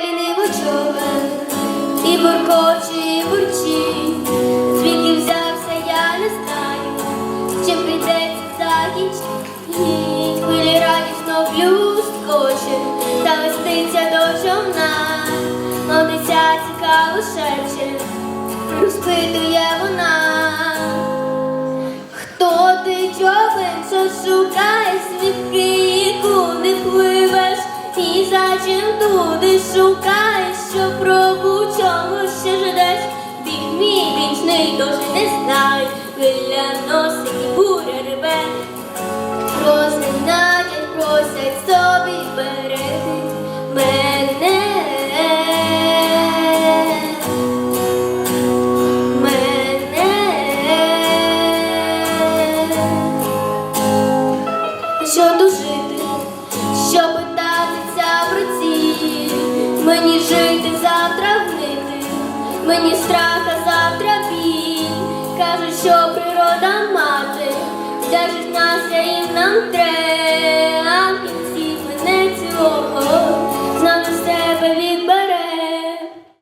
ліниво човен, і буркоче, і бурчить. Звідки взявся, я не знаю, чим прийдеться закінчити. І хвилі радісно блюскоче, та листиться до човна. Молодиця цікаво шепче, розпитує вона. Хто ти човен, що шукаєш свідки, і туди шукаєш, що пробу чого ще ждеш, біг мій вічний дуже не знай, виля мені жити завтра гнити, мені страха завтра біль. Кажуть, що природа мати, держить нас і нам